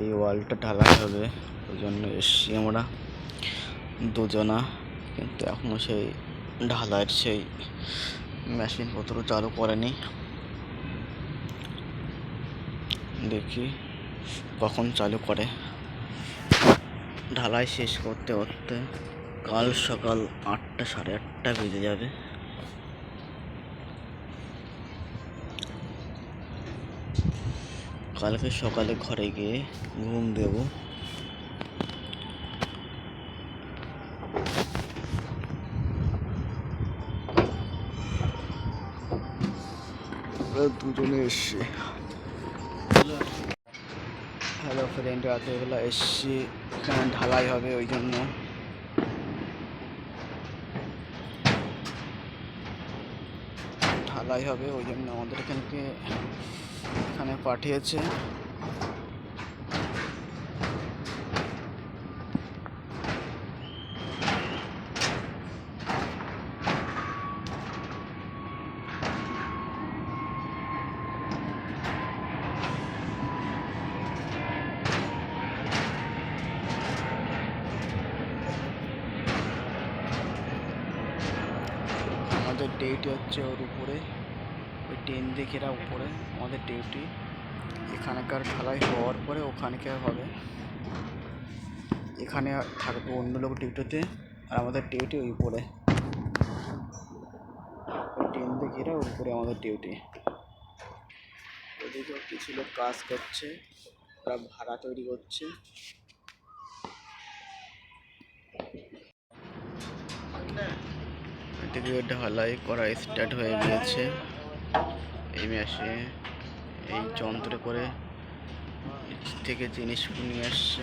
এই ওয়ালটা ঢালাই হবে, ওই জন্য এসছি আমরা দুজনা। কিন্তু এখনও সেই ঢালাইয়ের সেই মেশিনপত্র চালু করেনি। দেখি কখন চালু করে। ঢালাই শেষ করতে করতে কাল সকাল আটটা সাড়ে আটটা বেজে যাবে। কালকে সকালে ঘরে গিয়ে ঘুম দেব। দুজনে এসছি। হ্যালো ফ্রেন্ড রাতের বেলা এসছি ঢালাই হবে ওই জন্য। ঢালাই হবে ওই জন্য আমাদের এখানকে এখানে পাঠিয়েছে। আমাদের ডিউটি হচ্ছে ওর উপরে। ওই টেন দিকেরা উপরে, আমাদের ডিউটি এখানকার ঢালাই হওয়ার পরে ওখানকার হবে? এখানে থাকবে অন্য লোক ডিউটিতে আর আমাদের ডিউটি ওই উপরে। ওই টেন দিকেরা ওর উপরে আমাদের ডিউটি ওদিকে কিছু লোক কাজ করছে, ওরা ভাড়া তৈরি করছে। এদিকে ঢালাই করা স্টার্ট হয়ে গিয়েছে। এই মাসে এই যন্ত্রে করে থেকে জিনিস নিয়ে আসছে।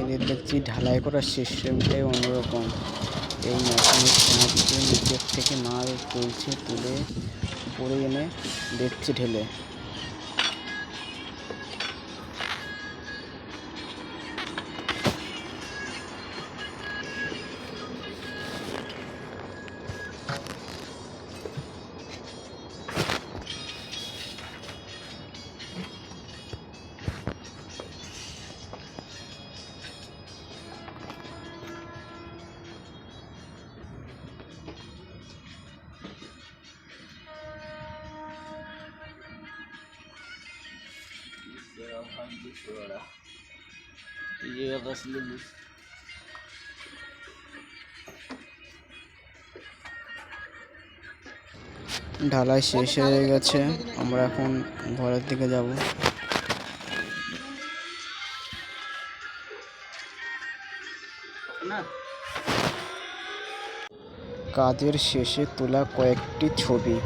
এদের দেখছি ঢালাই করার সিস্টেমটাই অন্যরকম। এই মেশিনের সাহায্যে নিচের থেকে মাল তুলছে তুলে উপরে এনে দেখছে ঢেলে। ঢালাই শেষ হয়ে গেছে। আমরা এখন ঘরের দিকে যাব। কাজের শেষে তোলা কয়েকটি ছবি।